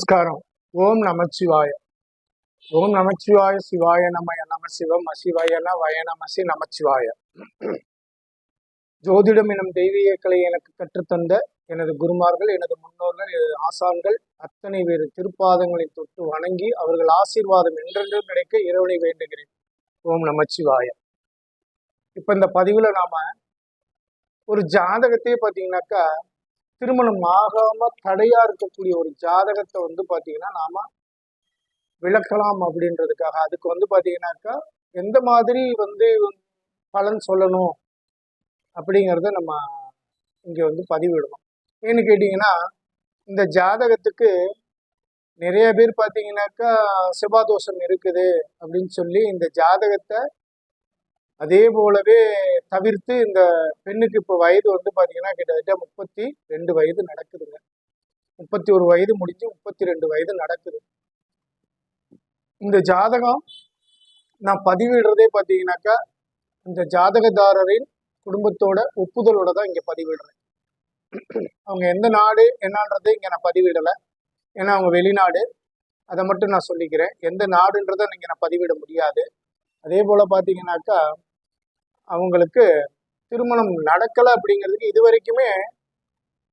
நமஸ்காரம். ஓம் நமச்சிவாய. ஓம் நமச்சிவாய சிவாய நம நம சிவம் அசிவாயன வயநமசி நமச்சிவாய. ஜோதிடம் எனும் தெய்வீக கலை எனக்கு கற்றுத்தந்த எனது குருமார்கள் எனது முன்னோர்கள் எனது ஆசான்கள் அத்தனை பேர் திருப்பாதங்களை தொட்டு வணங்கி அவர்கள் ஆசீர்வாதம் என்றென்றும் கிடைக்க இறைவனை வேண்டுகிறேன். ஓம் நமச்சிவாய. இப்ப இந்த பதிவுல நாம ஒரு ஜாதகத்தையே பார்த்தீங்கன்னாக்கா திருமணம் ஆகாம தடையா இருக்கக்கூடிய ஒரு ஜாதகத்தை வந்து பாத்தீங்கன்னா நாம விளக்கலாம் அப்படின்றதுக்காக. அதுக்கு வந்து பாத்தீங்கன்னாக்கா எந்த மாதிரி வந்து பலன் சொல்லணும் அப்படிங்கிறத நம்ம இங்க வந்து பதிவிடணும் ஏன்னு கேட்டீங்கன்னா இந்த ஜாதகத்துக்கு நிறைய பேர் பார்த்தீங்கன்னாக்கா செவ்வாதோஷம் இருக்குது அப்படின்னு சொல்லி இந்த ஜாதகத்தை அதே போலவே தவிர்த்து இந்த பெண்ணுக்கு இப்போ வயது வந்து பார்த்தீங்கன்னா கிட்டத்தட்ட முப்பத்தி ரெண்டு வயது நடக்குதுங்க. முப்பத்தி ஒரு வயது முடிஞ்சு முப்பத்தி ரெண்டு வயது நடக்குது. இந்த ஜாதகம் நான் பதிவிடுறதே பார்த்தீங்கன்னாக்கா இந்த ஜாதகதாரரின் குடும்பத்தோட ஒப்புதலோட தான் இங்கே பதிவிடுறேன். அவங்க எந்த நாடு என்னன்றதை இங்கே நான் பதிவிடலை. ஏன்னா அவங்க வெளிநாடு. அதை மட்டும் நான் சொல்லிக்கிறேன். எந்த நாடுன்றதை இங்கே நான் பதிவிட முடியாது. அதே போல் பார்த்தீங்கன்னாக்கா அவங்களுக்கு திருமணம் நடக்கலை அப்படிங்கிறதுக்கு இது வரைக்குமே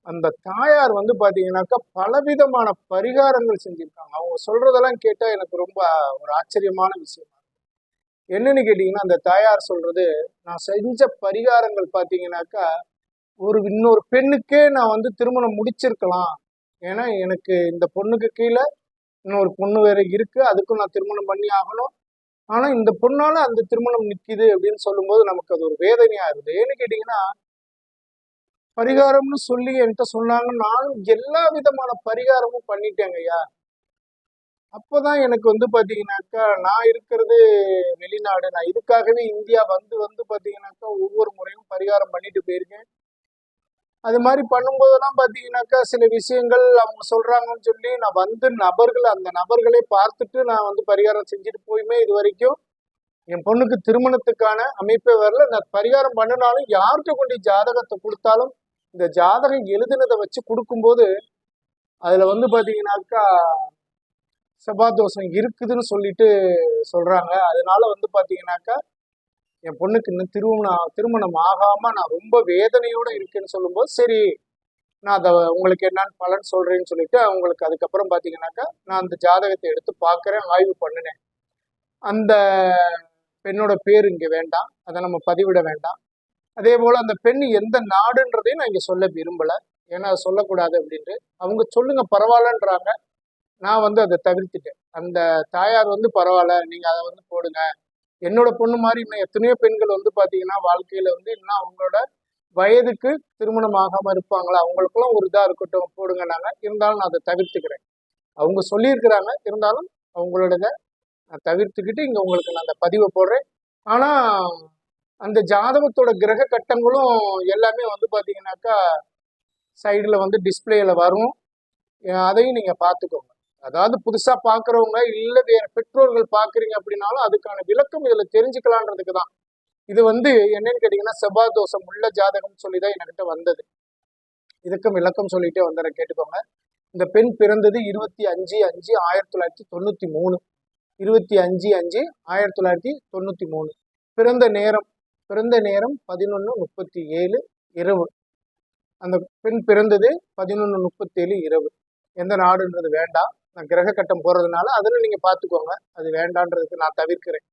அந்த தாயார் வந்து பார்த்தீங்கன்னாக்கா பலவிதமான பரிகாரங்கள் செஞ்சுருக்காங்க. அவங்க சொல்றதெல்லாம் கேட்டால் எனக்கு ரொம்ப ஒரு ஆச்சரியமான விஷயம் என்னன்னு கேட்டிங்கன்னா அந்த தாயார் சொல்றது நான் செஞ்ச பரிகாரங்கள் பார்த்தீங்கன்னாக்கா ஒரு இன்னொரு பெண்ணுக்கே நான் வந்து திருமணம் முடிச்சிருக்கலாம். ஏன்னா எனக்கு இந்த பொண்ணுக்கு கீழே இன்னொரு பொண்ணு வேற இருக்கு. அதுக்கும் நான் திருமணம் பண்ணி ஆகணும். ஆனா இந்த பொண்ணால அந்த திருமணம் நிக்குது அப்படின்னு சொல்லும்போது நமக்கு அது ஒரு வேதனையா இருக்குது ஏன்னு கேட்டீங்கன்னா பரிகாரம்னு சொல்லி என்கிட்ட சொன்னாங்க. நானும் எல்லா விதமான பரிகாரமும் பண்ணிட்டேங்க ஐயா. அப்போதான் எனக்கு வந்து பாத்தீங்கன்னாக்கா நான் இருக்கிறது வெளிநாடு. நான் இதுக்காகவே இந்தியா வந்து வந்து பாத்தீங்கன்னாக்கா ஒவ்வொரு முறையும் பரிகாரம் பண்ணிட்டு போயிருக்கேன். அது மாதிரி பண்ணும்போதெல்லாம் பார்த்தீங்கன்னாக்கா சில விஷயங்கள் அவங்க சொல்றாங்கன்னு சொல்லி நான் வந்து நபர்கள் அந்த நபர்களை பார்த்துட்டு நான் வந்து பரிகாரம் செஞ்சுட்டு போயுமே இது வரைக்கும். என் பொண்ணுக்கு திருமணத்துக்கான அமைப்பே வரல. நான் பரிகாரம் பண்ணினாலும் யார்கிட்ட கொண்டு ஜாதகத்தை கொடுத்தாலும் இந்த ஜாதகம் எழுதினதை வச்சு கொடுக்கும்போது அதில் வந்து பார்த்தீங்கன்னாக்கா செவ்வாய் தோஷம் இருக்குதுன்னு சொல்லிட்டு சொல்கிறாங்க அதனால வந்து பார்த்தீங்கன்னாக்கா என் பொண்ணுக்கு இன்னும் திருமணம் திருமணம் ஆகாம நான் ரொம்ப வேதனையோட இருக்கேன்னு சொல்லும்போது சரி நான் அதை உங்களுக்கு என்னன்னு பலன் சொல்றேன்னு சொல்லிட்டு அவங்களுக்கு அதுக்கப்புறம் பாத்தீங்கன்னாக்கா நான் அந்த ஜாதகத்தை எடுத்து பார்க்குறேன் ஆய்வு பண்ணினேன். அந்த பெண்ணோட பேர் இங்க வேண்டாம். அதை நம்ம பதிவிட வேண்டாம். அதே போல அந்த பெண் எந்த நாடுன்றதையும் நான் இங்க சொல்ல விரும்பல. ஏன்னா அதை சொல்லக்கூடாது அப்படின்ட்டு. அவங்க சொல்லுங்க பரவாயில்லன்றாங்க. நான் வந்து அதை தவிர்த்துட்டேன். அந்த தாயார் வந்து பரவாயில்ல நீங்க அதை வந்து போடுங்க. என்னோட பொண்ணு மாதிரி இன்னும் எத்தனையோ பெண்கள் வந்து பார்த்தீங்கன்னா வாழ்க்கையில வந்து இன்னும் அவங்களோட வயதுக்கு திருமணம் ஆகாமல் இருப்பாங்களா? அவங்களுக்குலாம் ஒரு இதாக இருக்கட்டும் போடுங்க நாங்கள் இருந்தாலும் நான் அதை தவிர்த்துக்கிறேன். அவங்க சொல்லியிருக்கிறாங்க. இருந்தாலும் அவங்களோட நான் தவிர்த்துக்கிட்டு இங்கே உங்களுக்கு நான் அந்த பதிவை போடுறேன். ஆனால் அந்த ஜாதகத்தோட கிரக கட்டங்களும் எல்லாமே வந்து பார்த்தீங்கன்னாக்கா சைடில் வந்து டிஸ்பிளேயில் வரும். அதையும் நீங்கள் பார்த்துக்கோங்க அதாவது புதுசா பாக்குறவங்க இல்ல வேற பெற்றோர்கள் பாக்குறீங்க அப்படின்னாலும் அதுக்கான விளக்கம் இதுல தெரிஞ்சுக்கலான்றதுக்கு தான். இது வந்து என்னன்னு கேட்டீங்கன்னா செவ்வாய் தோஷம் உள்ள ஜாதகம் சொல்லிதான் என்கிட்ட வந்தது. இதுக்கும் விளக்கம் சொல்லிட்டே வந்துடுறேன் கேட்டுக்கோங்க. இந்த பெண் பிறந்தது இருபத்தி அஞ்சு அஞ்சு ஆயிரத்தி தொள்ளாயிரத்தி தொண்ணூத்தி மூணு. இருபத்தி அஞ்சு அஞ்சு ஆயிரத்தி தொள்ளாயிரத்தி தொண்ணூத்தி மூணு. பிறந்த நேரம் பிறந்த நேரம் பதினொன்று முப்பத்தி ஏழு இரவு. அந்த பெண் பிறந்தது பதினொன்று முப்பத்தேழு இரவு. எந்த நாடுன்றது வேண்டாம். கிரக கட்டம் போறதுனால அதில் நீங்க பார்த்துக்கோங்க அது வேண்டான்றதுக்கு நான் தவிர்க்கிறேன்.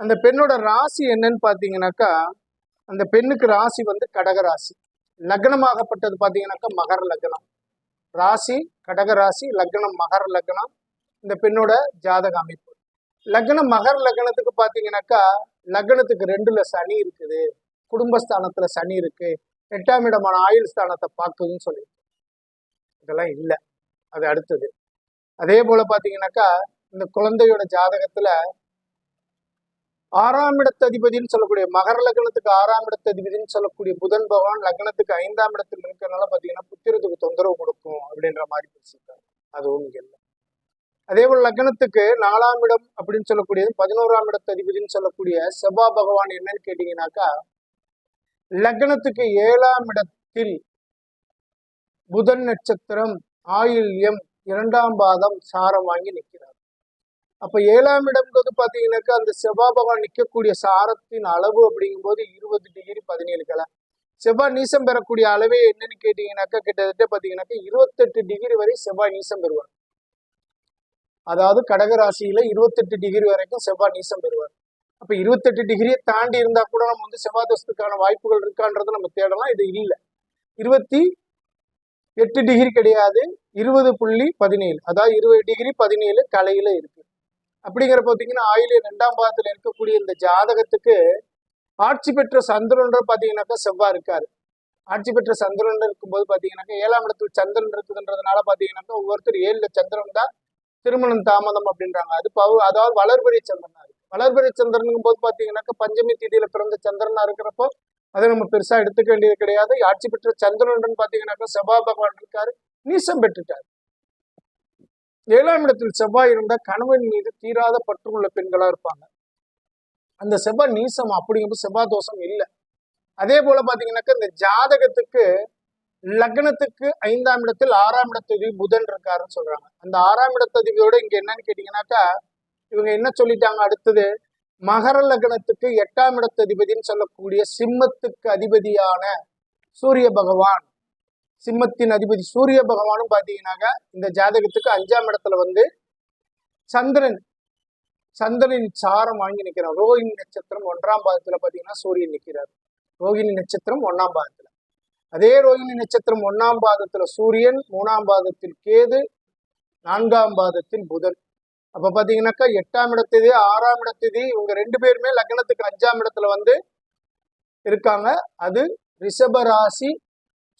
அந்த பெண்ணோட ராசி என்னன்னு பார்த்தீங்கன்னாக்கா அந்த பெண்ணுக்கு ராசி வந்து கடக ராசி. லக்னமாகப்பட்டது பார்த்தீங்கன்னாக்கா மகர லக்னம். ராசி கடக ராசி லக்னம் மகர லக்னம் இந்த பெண்ணோட ஜாதக அமைப்பு. லக்னம் மகர லக்னத்துக்கு பார்த்தீங்கன்னாக்கா லக்னத்துக்கு ரெண்டுல சனி இருக்குது. குடும்பஸ்தானத்துல சனி இருக்கு. எட்டாம் இடமான ஆயுள் ஸ்தானத்தை பார்க்குதுன்னு சொல்லி இதெல்லாம் இல்லை. அது அடுத்தது. அதே போல பாத்தீங்கன்னாக்கா இந்த குழந்தையோட ஜாதகத்துல ஆறாம் இடத்து அதிபதினு சொல்லக்கூடிய மகர லக்னத்துக்கு ஆறாம் இடத்து அதிபதினு சொல்லக்கூடிய புதன் பகவான் லக்னத்துக்கு ஐந்தாம் இடத்துல இருக்கிறனால பாத்தீங்கன்னா புத்திரத்துக்கு தொந்தரவு கொடுக்கும் அப்படின்ற மாதிரி பேசியிருக்காங்க அதுவும் இங்க இல்லை. அதே போல லக்னத்துக்கு நாலாம் இடம் அப்படின்னு சொல்லக்கூடியது பதினோராம் இடத்து அதிபதினு சொல்லக்கூடிய செவ்வா பகவான் என்னன்னு கேட்டீங்கன்னாக்கா லக்னத்துக்கு ஏழாம் இடத்தில் புதன் நட்சத்திரம் ஆயில்யம் இரண்டாம் பாதம் சாரம் வாங்கி நிற்கிறார். அப்ப ஏழாம் இடம்ன்றது பாத்தீங்கன்னாக்கா அந்த செவ்வாய் பகவான் நிற்கக்கூடிய சாரத்தின் அளவு அப்படிங்கும்போது இருபது டிகிரி பதினேழு கிளை செவ்வாய் நீசம் பெறக்கூடிய அளவே என்னன்னு கேட்டீங்கன்னாக்கா கிட்டத்தட்ட பார்த்தீங்கன்னாக்கா இருபத்தெட்டு டிகிரி வரை செவ்வாய் நீசம் பெறுவார். அதாவது கடகராசியில இருபத்தெட்டு டிகிரி வரைக்கும் செவ்வாய் நீசம் பெறுவார். அப்ப இருபத்தெட்டு டிகிரியை தாண்டி இருந்தா கூட நம்ம வந்து செவ்வாய் தோஷத்துக்கான வாய்ப்புகள் இருக்கான்றதை நம்ம தேடலாம். இது இல்லை. இருபத்தி எட்டு டிகிரி கிடையாது. இருபது புள்ளி பதினேழு. அதாவது இருபது டிகிரி பதினேழு கலையில இருக்கு. அப்படிங்கிற பார்த்தீங்கன்னா ஆயிலே ரெண்டாம் பாகத்தில் இருக்கக்கூடிய இந்த ஜாதகத்துக்கு ஆட்சி பெற்ற சந்திரன்ற பார்த்தீங்கன்னாக்கா செவ்வாய் இருக்காரு. ஆட்சி பெற்ற சந்திரன் இருக்கும்போது பார்த்தீங்கன்னாக்கா ஏழாம் இடத்துல சந்திரன் இருக்குதுன்றதுனால பார்த்தீங்கன்னாக்கா ஒவ்வொருத்தர் ஏழில் சந்திரன் தான் திருமணம் தாமதம் அப்படின்றாங்க. அது பவு அதாவது வளர்பெரிய சந்திரனா இருக்கு. வளர்பெரிய சந்திரனுங்கும் போது பார்த்தீங்கன்னாக்கா பஞ்சமி தேதியில் பிறந்த சந்திரனா இருக்கிறப்போ அதை நம்ம பெருசா எடுத்துக்க வேண்டியது கிடையாது. ஆட்சி பெற்ற சந்திரன் பாத்தீங்கன்னாக்கா செவ்வாய் பகவான் இருக்காரு. நீசம் பெற்றுட்டார். ஏழாம் இடத்தில் செவ்வாய் இருந்தா கணவன் மீது தீராத பற்றுள்ள பெண்களா இருப்பாங்க. அந்த செவ்வாய் நீசம் அப்படிங்கும்போது செவ்வாய் தோஷம் இல்லை. அதே போல பாத்தீங்கன்னாக்கா இந்த ஜாதகத்துக்கு லக்னத்துக்கு ஐந்தாம் இடத்தில் ஆறாம் இடத்ததி புதன் இருக்காருன்னு சொல்றாங்க. அந்த ஆறாம் இடத்ததிபதியோட இங்க என்னன்னு கேட்டீங்கன்னாக்கா இவங்க என்ன சொல்லிட்டாங்க அடுத்தது? மகர லக்னத்துக்கு எட்டாம் இடத்ததிபதினு சொல்லக்கூடிய சிம்மத்துக்கு அதிபதியான சூரிய பகவான். சிம்மத்தின் அதிபதி சூரிய பகவானும் பார்த்தீங்கன்னாக்க இந்த ஜாதகத்துக்கு அஞ்சாம் இடத்துல வந்து சந்திரன். சந்திரனின் சாரம் வாங்கி நிற்கிறார். ரோஹிணி நட்சத்திரம் ஒன்றாம் பாதத்துல பார்த்தீங்கன்னா சூரியன் நிற்கிறார். ரோகிணி நட்சத்திரம் ஒன்றாம் பாதத்துல. அதே ரோஹிணி நட்சத்திரம் ஒன்றாம் பாதத்துல சூரியன் மூணாம் பாதத்தில் கேது நான்காம் பாதத்தில் புதன். அப்ப பாத்தீங்கன்னாக்கா எட்டாம் இடத்ததி ஆறாம் இடத்ததி இவங்க ரெண்டு பேருமே லக்னத்துக்கு அஞ்சாம் இடத்துல வந்து இருக்காங்க. அது ரிஷப ராசி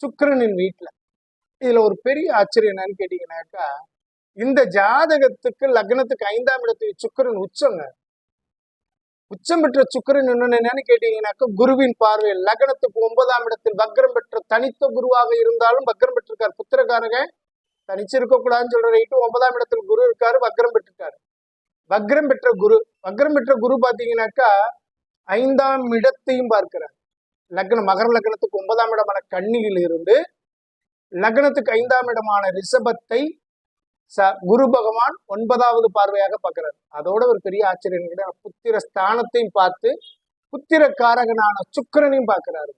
சுக்கிரனின் வீட்டுல இதுல ஒரு பெரிய ஆச்சரியம் என்னன்னு கேட்டீங்கன்னாக்கா இந்த ஜாதகத்துக்கு லக்னத்துக்கு ஐந்தாம் இடத்துக்கு சுக்கரன் உச்சங்க. உச்சம் பெற்ற சுக்கிரன் என்னன்னு என்னன்னு கேட்டீங்கன்னாக்கா குருவின் பார்வையில் லக்னத்துக்கு ஒன்பதாம் இடத்தில் வக்ரம் பெற்ற தனித்த குருவாக இருந்தாலும் வக்ரம் பெற்றிருக்கார் புத்திரக்காரங்க தனிச்சு இருக்கக்கூடாதுன்னு சொல்ற ரைட்டு ஒன்பதாம் இடத்தில் குரு இருக்காரு வக்ரம் பெற்றிருக்காரு வக்ரம் பெற்ற குரு வக்ரம் பெற்ற குரு பாத்தீங்கன்னாக்கா ஐந்தாம் இடத்தையும் பார்க்கிறார். லக்னம் மகர லக்னத்துக்கு ஒன்பதாம் இடமான கண்ணியில் இருந்து லக்னத்துக்கு ஐந்தாம் இடமான ரிஷபத்தை ச குரு பகவான் ஒன்பதாவது பார்வையாக பார்க்கிறார். அதோட ஒரு பெரிய ஆச்சரியம் கிடையாது புத்திர ஸ்தானத்தையும் பார்த்து புத்திர காரகனான சுக்கரனையும் பார்க்கிறாரு.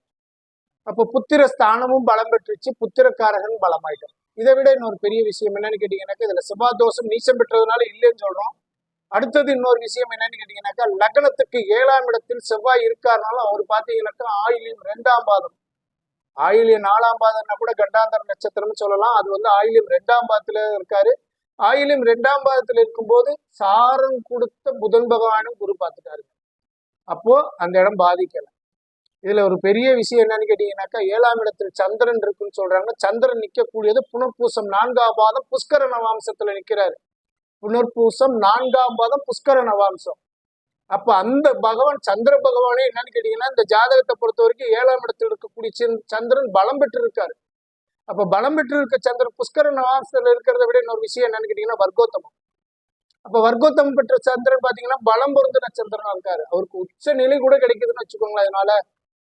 அப்போ புத்திர ஸ்தானமும் பலம் பெற்றுச்சு புத்திரக்காரகன் பலமாயிட்டான். இதை விட இன்னொரு பெரிய விஷயம் என்னன்னு கேட்டீங்கன்னாக்கா இதுல செவ்வாய் தோஷம் நீச்சம் பெற்றதுனால இல்லைன்னு சொல்றோம். அடுத்தது இன்னொரு விஷயம் என்னன்னு கேட்டீங்கன்னாக்கா லக்னத்துக்கு ஏழாம் இடத்தில் செவ்வாய் இருக்காருனாலும் அவர் பார்த்தீங்கன்னாக்கா ஆயிலியம் ரெண்டாம் பாதம். ஆயிலியம் நாலாம் பாதம்னா கூட கண்டாந்தர நட்சத்திரம்னு சொல்லலாம். அது வந்து ஆயிலியம் ரெண்டாம் பாதத்துல இருக்காரு. ஆயிலியம் ரெண்டாம் பாதத்துல இருக்கும்போது சாரம் கொடுத்த புதன் பகவானும் குரு பார்த்துட்டாரு. அப்போ அந்த இடம் பாதிக்கலை. இதுல ஒரு பெரிய விஷயம் என்னன்னு கேட்டீங்கன்னாக்கா ஏழாம் இடத்தில் சந்திரன் இருக்குன்னு சொல்றாங்க. சந்திரன் நிக்கக்கூடியது புனர்பூசம் நான்காம் பாதம் புஷ்கர நவாம்சத்துல நிக்கிறாரு. புனர்பூசம் நான்காம் பாதம் புஷ்கர நவாம்சம். அப்ப அந்த பகவான் சந்திர பகவானே என்னன்னு கேட்டீங்கன்னா இந்த ஜாதகத்தை பொறுத்த வரைக்கும் ஏழாம் இடத்தில் இருக்கக்கூடிய சந்திரன் பலம் பெற்று இருக்காரு அப்ப பலம் பெற்று இருக்க சந்திரன் புஷ்கர நவாம்சத்துல இருக்கிறத விட இன்னொரு விஷயம் என்னன்னு கேட்டீங்கன்னா வர்க்கோத்தமம். அப்ப வர்க்கோத்தமம் பெற்ற சந்திரன் பாத்தீங்கன்னா பலம் பொருந்தின சந்திரனா இருக்காரு. அவருக்கு உச்ச நிலை கூட கிடைக்குதுன்னு வச்சுக்கோங்களேன் அதனால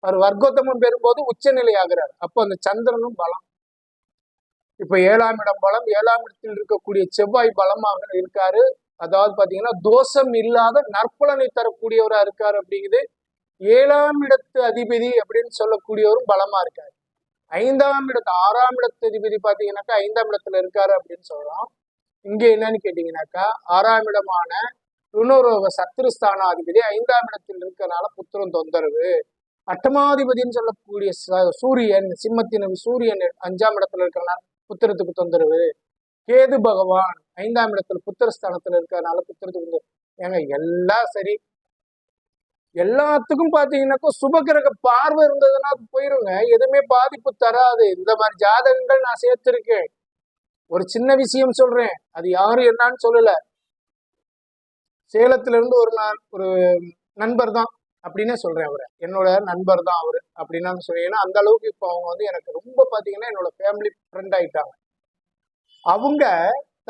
அவர் வர்க்கோத்தமம் பெறும்போது உச்சநிலை ஆகிறார் அப்போ அந்த சந்திரனும் பலம். இப்ப ஏழாம் இடம் பலம். ஏழாம் இடத்தில் இருக்கக்கூடிய செவ்வாய் பலமாக இருக்காரு. அதாவது பாத்தீங்கன்னா தோஷம் இல்லாத நற்பலனை தரக்கூடியவரா இருக்காரு அப்படிங்குது. ஏழாம் இடத்து அதிபதி அப்படின்னு சொல்லக்கூடியவரும் பலமா இருக்காரு. ஐந்தாம் இடத்து ஆறாம் இடத்து அதிபதி பாத்தீங்கன்னாக்கா ஐந்தாம் இடத்துல இருக்காரு அப்படின்னு சொல்றோம் இங்க என்னன்னு கேட்டீங்கன்னாக்கா ஆறாம் இடமான ருணரோக சத்ருஸ்தானாதிபதி ஐந்தாம் இடத்தில் இருக்கிறனால புத்திரம் தொந்தரவு. அட்டமாதிபதினு சொல்லக்கூடிய சூரியன் சிம்மத்தின் சூரியன் அஞ்சாம் இடத்துல இருக்கிறனால புத்திரத்துக்கு தொந்தரவு. கேது பகவான் ஐந்தாம் இடத்துல புத்திரஸ்தானத்துல இருக்கிறதுனால புத்திரத்துக்கு ஏங்க எல்லாம் சரி. எல்லாத்துக்கும் பாத்தீங்கன்னாக்கா சுபகிரக பார்வை இருந்ததுன்னா போயிருங்க. எதுவுமே பாதிப்பு தராது. இந்த மாதிரி ஜாதகங்கள் நான் சேர்த்திருக்கேன். ஒரு சின்ன விஷயம் சொல்றேன். அது யாரும் என்னன்னு சொல்லல. சேலத்துல இருந்து ஒரு நான் ஒரு நண்பர் தான் அப்படின்னே சொல்றேன் அவரு. என்னோட நண்பர் தான் அவரு அப்படின்னு சொல்றேன் ஏன்னா அந்த அளவுக்கு இப்போ அவங்க வந்து எனக்கு ரொம்ப பாத்தீங்கன்னா என்னோட ஃபேமிலி ஃப்ரெண்ட் ஆயிட்டாங்க. அவங்க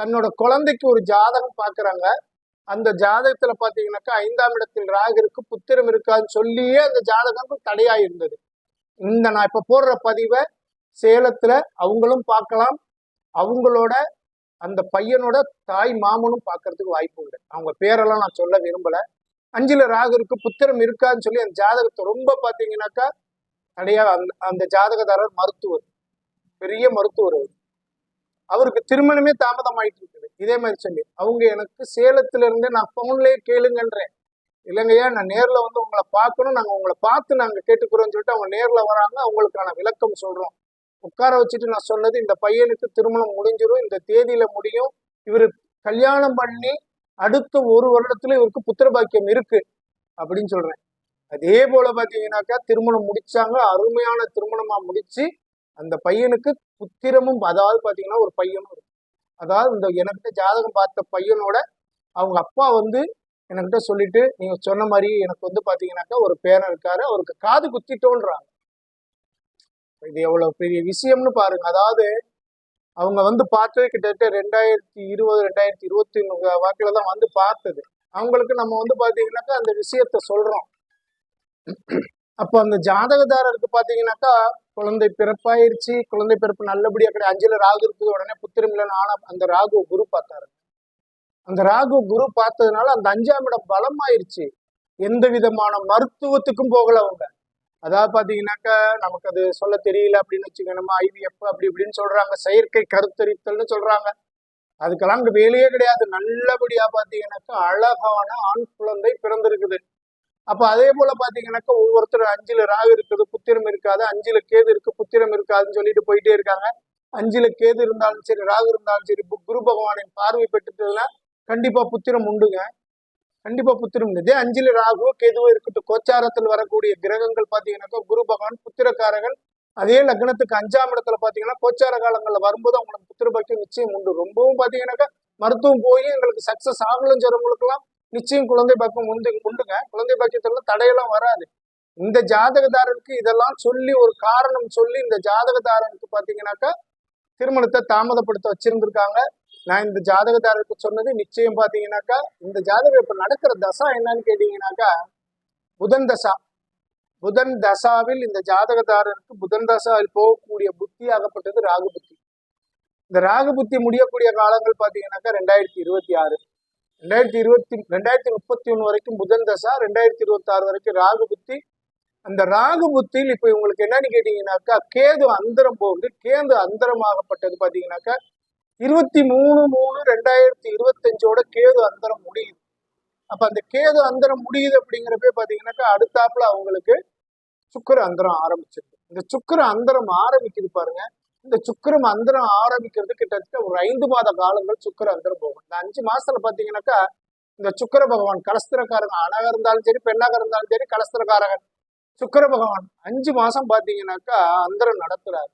தன்னோட குழந்தைக்கு ஒரு ஜாதகம் பாக்குறாங்க. அந்த ஜாதகத்துல பாத்தீங்கன்னாக்கா ஐந்தாம் இடத்தில் ராகு இருக்கு புத்திரம் இருக்கான்னு சொல்லியே அந்த ஜாதகம் தடையா இருந்தது. இந்த நான் இப்ப போடுற பதிவை சேலத்துல அவங்களும் பார்க்கலாம். அவங்களோட அந்த பையனோட தாய் மாமனும் பார்க்கறதுக்கு வாய்ப்பு உண்டு. அவங்க பேரெல்லாம் நான் சொல்ல விரும்பல. அஞ்சுல ராகு இருக்கு புத்திரம் இருக்கான்னு சொல்லி அந்த ஜாதகத்தை ரொம்ப பாத்தீங்கன்னாக்கா தடையா அந்த அந்த ஜாதகதாரர் மருத்துவர். பெரிய மருத்துவர் அவர். அவருக்கு திருமணமே தாமதம் ஆயிட்டு இருக்குது இதே மாதிரி சொல்லி அவங்க எனக்கு சேலத்துல இருந்து நான் போன்லயே கேளுங்கன்றேன். இல்லைங்கய்யா நான் நேர்ல வந்து உங்களை பார்க்கணும். நாங்க உங்களை பார்த்து நாங்க கேட்டுக்கிறோம்னு சொல்லிட்டு அவங்க நேர்ல வராங்க. அவங்களுக்கான விளக்கம் சொல்றோம். உட்கார வச்சுட்டு நான் சொன்னது இந்த பையனுக்கு திருமணம் முடிஞ்சிடும் இந்த தேதியில முடியும். இவரு கல்யாணம் பண்ணி அடுத்த ஒரு வருடத்துல இவருக்கு புத்திர பாக்கியம் இருக்கு அப்படின்னு சொல்றேன். அதே போல பாத்தீங்கன்னாக்கா திருமணம் முடிச்சாங்க. அருமையான திருமணமா முடிச்சு அந்த பையனுக்கு புத்திரமும் அதாவது பாத்தீங்கன்னா ஒரு பையனும் இருக்கு. அதாவது இந்த எனக்கிட்ட ஜாதகம் பார்த்த பையனோட அவங்க அப்பா வந்து என்கிட்ட சொல்லிட்டு நீங்க சொன்ன மாதிரி எனக்கு வந்து பாத்தீங்கன்னாக்கா ஒரு பேரன் இருக்காரு. அவருக்கு காது குத்திட்டோன்றாங்க. இது எவ்வளவு பெரிய விஷயம்னு பாருங்க. அதாவது அவங்க வந்து பார்த்தது கிட்டத்தட்ட ரெண்டாயிரத்தி இருபது ரெண்டாயிரத்தி இருபத்தி ஒண்ணு வாக்கில தான் வந்து பார்த்தது. அவங்களுக்கு நம்ம வந்து பார்த்தீங்கன்னாக்கா அந்த விஷயத்த சொல்றோம். அப்போ அந்த ஜாதகதாரருக்கு பார்த்தீங்கன்னாக்கா குழந்தை பிறப்பாயிருச்சு. குழந்தை பிறப்பு நல்லபடியாக கிடையாது அஞ்சுல ராகு இருக்குது. உடனே புத்திரமில்லன் ஆனா அந்த ராகு குரு பார்த்தாரு. அந்த ராகு குரு பார்த்ததுனால அந்த அஞ்சாம் இடம் பலமாயிருச்சு. எந்த விதமான மருத்துவத்துக்கும் போகல அவங்க. அதாவது பார்த்தீங்கன்னாக்கா நமக்கு அது சொல்ல தெரியல அப்படின்னு வச்சுக்கோங்க நம்ம ஐவிஎஃப் அப்படி இப்படின்னு சொல்றாங்க. செயற்கை கருத்தரித்தல்னு சொல்றாங்க. அதுக்கெல்லாம் அங்கே வேலையே கிடையாது. நல்லபடியா பார்த்தீங்கன்னாக்கா அழகான ஆண் குழந்தை பிறந்திருக்குது. அப்ப அதே போல பார்த்தீங்கன்னாக்கா ஒவ்வொருத்தர் அஞ்சுல ராகு இருக்குது புத்திரம் இருக்காது. அஞ்சுல கேது இருக்கு புத்திரம் இருக்காதுன்னு சொல்லிட்டு போயிட்டே இருக்காங்க. அஞ்சுல கேது இருந்தாலும் சரி ராகு இருந்தாலும் சரி குரு பகவானின் பார்வை பெற்றுட்டதுன்னா கண்டிப்பா புத்திரம் உண்டுங்க. கண்டிப்பா புத்திரம் இதே. அஞ்சுல ராகு கேதுவோ இருக்கட்டும் கோச்சாரத்தில் வரக்கூடிய கிரகங்கள் பாத்தீங்கன்னாக்கா குரு பகவான் புத்திரக்காரகன் அதே லக்னத்துக்கு அஞ்சாம் இடத்துல பாத்தீங்கன்னா கோச்சார காலங்கள்ல வரும்போது அவங்களுக்கு புத்திர பக்தி நிச்சயம் உண்டு. ரொம்பவும் பாத்தீங்கன்னாக்கா மருத்துவம் போய் எங்களுக்கு சக்சஸ் ஆகலன்னு சொல்றவங்களுக்குலாம் நிச்சயம் குழந்தை பாக்கியம் உண்டு உண்டுங்க. குழந்தை பாக்கியத்துல தடையெல்லாம் வராது. இந்த ஜாதகதாரனுக்கு இதெல்லாம் சொல்லி ஒரு காரணம் சொல்லி இந்த ஜாதகதாரனுக்கு பாத்தீங்கன்னாக்கா திருமணத்தை தாமதப்படுத்த வச்சிருந்திருக்காங்க. நான் இந்த ஜாதகதாரருக்கு சொன்னது நிச்சயம் பார்த்தீங்கன்னாக்கா இந்த ஜாதகம் இப்ப நடக்கிற தசா என்னன்னு கேட்டீங்கன்னாக்கா புதன் தசா. புதன் தசாவில் இந்த ஜாதகதாரருக்கு புதன் தசாவில் போகக்கூடிய புத்தி ஆகப்பட்டது ராகு புத்தி. இந்த ராகு புத்தி முடியக்கூடிய காலங்கள் பார்த்தீங்கன்னாக்கா ரெண்டாயிரத்தி இருபத்தி ஆறு. ரெண்டாயிரத்தி இருபத்தி ரெண்டாயிரத்தி முப்பத்தி ஒன்று வரைக்கும் புதன் தசா ரெண்டாயிரத்தி இருபத்தி ஆறு வரைக்கும் ராகு புத்தி. அந்த ராகு புத்தியில் இப்போ உங்களுக்கு என்னன்னு கேட்டீங்கன்னாக்கா கேது அந்தரம் போகுது. கேது அந்தரமாகப்பட்டது பார்த்தீங்கன்னாக்கா இருபத்தி மூணு மூணு ரெண்டாயிரத்தி இருபத்தஞ்சோட கேது அந்தரம் முடியுது. அப்ப அந்த கேது அந்தரம் முடியுது அப்படிங்கிறப்ப பாத்தீங்கன்னாக்கா அடுத்தாப்புல அவங்களுக்கு சுக்கிர அந்தரம் ஆரம்பிச்சிருக்கு. இந்த சுக்கிர அந்தரம் ஆரம்பிக்குது பாருங்க. இந்த சுக்கரம் அந்தரம் ஆரம்பிக்கிறது கிட்டத்தட்ட ஒரு ஐந்து மாத காலங்கள் சுக்கிர அந்தரம் போகும். இந்த அஞ்சு மாசத்துல பாத்தீங்கன்னாக்கா இந்த சுக்கிர பகவான் கலஸ்திரக்காரன் ஆணாக இருந்தாலும் சரி பெண்ணாக இருந்தாலும் சரி கலஸ்திரக்காரகன். சுக்கிர பகவான் அஞ்சு மாசம் பாத்தீங்கன்னாக்கா அந்தரம் நடத்துறாரு.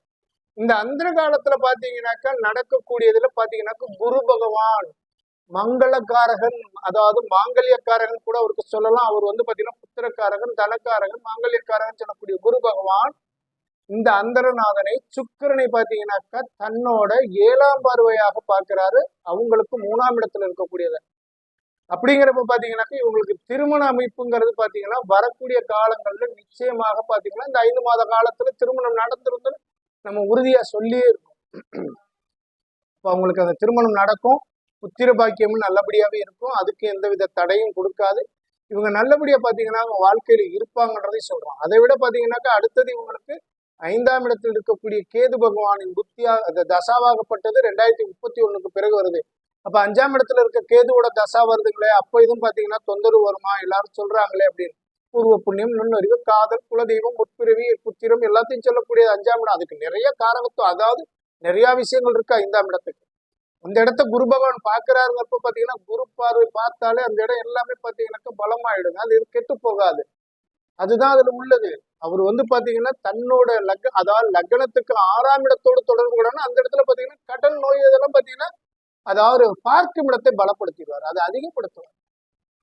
இந்த அந்தர காலத்துல பாத்தீங்கன்னாக்கா நடக்கக்கூடியதுல பாத்தீங்கன்னாக்கா குரு பகவான் மங்களக்காரகன் அதாவது மாங்கல்யக்காரகன் கூட அவருக்கு சொல்லலாம். அவர் வந்து பாத்தீங்கன்னா புத்திரக்காரகன் தனக்காரகன் மாங்கல்யக்காரகன் சொல்லக்கூடிய குரு பகவான். இந்த அந்தரநாதனை சுக்கிரனை பாத்தீங்கன்னாக்கா தன்னோட ஏழாம் பார்வையாக பார்க்கிறாரு. அவங்களுக்கு மூணாம் இடத்துல இருக்கக்கூடியதை. அப்படிங்கிறப்ப பாத்தீங்கன்னாக்கா இவங்களுக்கு திருமண அமைப்புங்கிறது பாத்தீங்கன்னா வரக்கூடிய காலங்கள்ல நிச்சயமாக பாத்தீங்கன்னா இந்த ஐந்து மாத காலத்துல திருமணம் நடந்திருந்தது நம்ம உறுதியா சொல்லியே இருக்கோம் இப்போ அவங்களுக்கு அந்த திருமணம் நடக்கும். புத்திர பாக்கியமும் நல்லபடியாவே இருக்கும். அதுக்கு எந்தவித தடையும் கொடுக்காது. இவங்க நல்லபடியா பாத்தீங்கன்னா அவங்க வாழ்க்கையில இருப்பாங்கன்றதையும் சொல்றோம் அதை விட பாத்தீங்கன்னாக்கா அடுத்தது இவங்களுக்கு ஐந்தாம் இடத்தில் இருக்கக்கூடிய கேது பகவானின் புத்தியா அந்த தசாவாகப்பட்டது ரெண்டாயிரத்தி முப்பத்தி ஒண்ணுக்கு பிறகு வருது. அப்ப அஞ்சாம் இடத்துல இருக்க கேதுவோட தசா வருதுங்களே அப்போ இதுவும் பாத்தீங்கன்னா தொந்தரவு வருமா? எல்லாரும் சொல்றாங்களே அப்படின்னு. பூர்வ புண்ணியம் நுண்ணறிவு காதல் குலதெய்வம் முற்பிறவி புத்திரம் எல்லாத்தையும் சொல்லக்கூடிய அஞ்சாம் இடம். அதுக்கு நிறைய காரகத்துவம். அதாவது நிறைய விஷயங்கள் இருக்கு ஐந்தாம் இடத்துக்கு. அந்த இடத்த குரு பகவான் பாக்குறாருங்கிறப்ப பாத்தீங்கன்னா குரு பார்வை பார்த்தாலே அந்த இடம் எல்லாமே பாத்தீங்கன்னாக்க பலமாயிடுங்க. அது கெட்டு போகாது. அதுதான் அதுல உள்ளது. அவர் வந்து பாத்தீங்கன்னா தன்னோட லக் அதாவது லக்னத்துக்கு ஆறாம் இடத்தோடு தொடர்பு கூடனா அந்த இடத்துல பாத்தீங்கன்னா கடன் நோய் இதெல்லாம் பாத்தீங்கன்னா அதாவது பார்க்கும் இடத்தை பலப்படுத்திடுவார். அதை அதிகப்படுத்துவார்.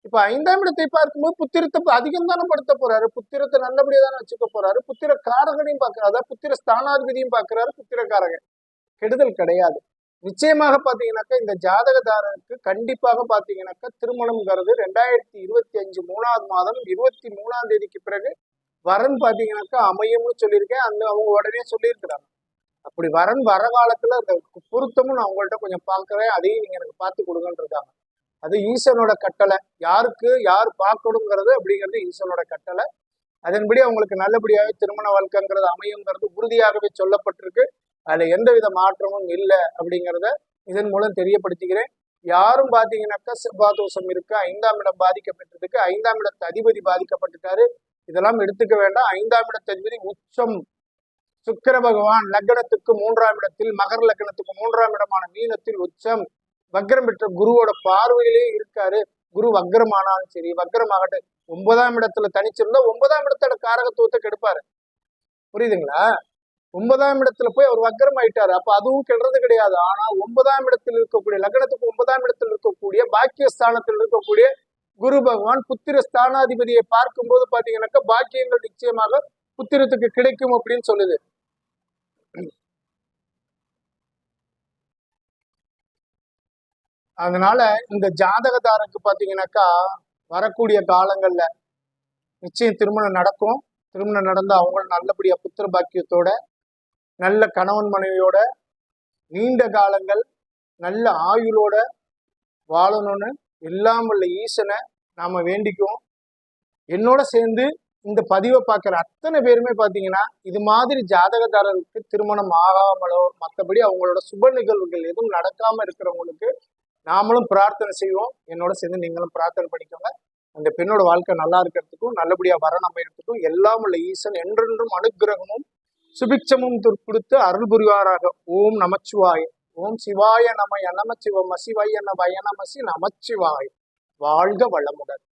இப்ப ஐந்தாம் இடத்தை பார்க்கும்போது புத்திரத்தை அதிகம் தானே படுத்த போறாரு. புத்திரத்தை நல்லபடியா தானே வச்சுக்க போறாரு. புத்திர காரகனையும் பாக்குறாரு அதாவது புத்திர ஸ்தானாதிபதியும் பார்க்கறாரு. புத்திரக்காரகன். கெடுதல் கிடையாது. நிச்சயமாக பாத்தீங்கன்னாக்கா இந்த ஜாதகதாரருக்கு கண்டிப்பாக பாத்தீங்கன்னாக்கா திருமணம்ங்கிறது ரெண்டாயிரத்தி இருபத்தி அஞ்சு மூணாவது மாதம் இருபத்தி மூணாம் தேதிக்கு பிறகு வரன் பாத்தீங்கன்னாக்கா அமையும்னு சொல்லியிருக்கேன். அந்த அவங்க உடனே சொல்லியிருக்கிறாங்க. அப்படி வரன் வர காலத்துல அந்த பொருத்தமும் நான் உங்கள்ட்ட கொஞ்சம் பார்க்கறேன். அதையும் நீங்க எனக்கு பார்த்து கொடுங்கன்னு இருக்காங்க. அது ஈசனோட கட்டளை. யாருக்கு யார் பார்க்கணுங்கிறது அப்படிங்கிறது ஈசனோட கட்டளை. அதன்படி அவங்களுக்கு நல்லபடியாகவே திருமண வாழ்க்கைங்கிறது அமையுங்கிறது உறுதியாகவே சொல்லப்பட்டிருக்கு. அதுல எந்தவித மாற்றமும் இல்லை அப்படிங்கிறத இதன் மூலம் தெரியப்படுத்திக்கிறேன். யாரும் பாத்தீங்கன்னாக்கா செவ்வாதோஷம் இருக்கு ஐந்தாம் இடம் பாதிக்கப்பட்டிருக்கு. ஐந்தாம் இடத்து அதிபதி பாதிக்கப்பட்டுட்டாரு. இதெல்லாம் எடுத்துக்க வேண்டாம். ஐந்தாம் இடத்து அதிபதி உச்சம். சுக்கர பகவான் லக்னத்துக்கு மூன்றாம் இடத்தில் மகர் லக்னத்துக்கு மூன்றாம் இடமான மீனத்தில் உச்சம். வக்ரம் பெற்ற குருவோட பார்வையிலே இருக்காரு. குரு வக்ரமானாலும் சரி வக்ரமாகட்டும் ஒன்பதாம் இடத்துல தனிச்சிருந்தா ஒன்பதாம் இடத்தோட காரகத்துவத்தை கெடுப்பாரு. புரியுதுங்களா? ஒன்பதாம் இடத்துல போய் அவர் வக்ரம் ஆயிட்டாரு அப்ப அதுவும் கெடுறது கிடையாது. ஆனா ஒன்பதாம் இடத்தில் இருக்கக்கூடிய லக்னத்துக்கு ஒன்பதாம் இடத்தில் இருக்கக்கூடிய பாக்கியஸ்தானத்தில் இருக்கக்கூடிய குரு பகவான் புத்திர ஸ்தானாதிபதியை பார்க்கும்போது பாத்தீங்கன்னாக்கா பாக்கியங்கள் நிச்சயமாக புத்திரத்துக்கு கிடைக்கும் அப்படின்னு சொல்லுது. அதனால இந்த ஜாதகதாரருக்கு பார்த்தீங்கன்னாக்கா வரக்கூடிய காலங்களில் நிச்சயம் திருமணம் நடக்கும். திருமணம் நடந்து அவங்கள நல்லபடியாக புத்திர பாக்கியத்தோட நல்ல கணவன் மனைவியோட நீண்ட காலங்கள் நல்ல ஆயுளோட வாழணும்னு எல்லாம் உள்ள ஈசனை நாம் வேண்டிக்குவோம். என்னோட சேர்ந்து இந்த பதிவை பார்க்குற அத்தனை பேருமே பார்த்தீங்கன்னா இது மாதிரி ஜாதகதாரருக்கு திருமணம் ஆகாமலோ மற்றபடி அவங்களோட சுப நிகழ்வுகள் எதுவும் நடக்காமல் இருக்கிறவங்களுக்கு நாமளும் பிரார்த்தனை செய்வோம். என்னோட சேர்ந்து நீங்களும் பிரார்த்தனை பண்ணிக்கோங்க. அந்த பெண்ணோட வாழ்க்கை நல்லா இருக்கிறதுக்கும் நல்லபடியா வரணம் அமைகிறதுக்கும் எல்லாம் உள்ள ஈசன் என்றென்றும் அனுக்கிரகமும் சுபிக்ஷமும் து- கொடுத்து அருள் புரிவாராக. ஓம் நமச்சிவாய. ஓம் சிவாய நமய நமச்சிவம் சிவாய நமய நமசி நமச்சிவாய. வாழ்க வளமுடன்.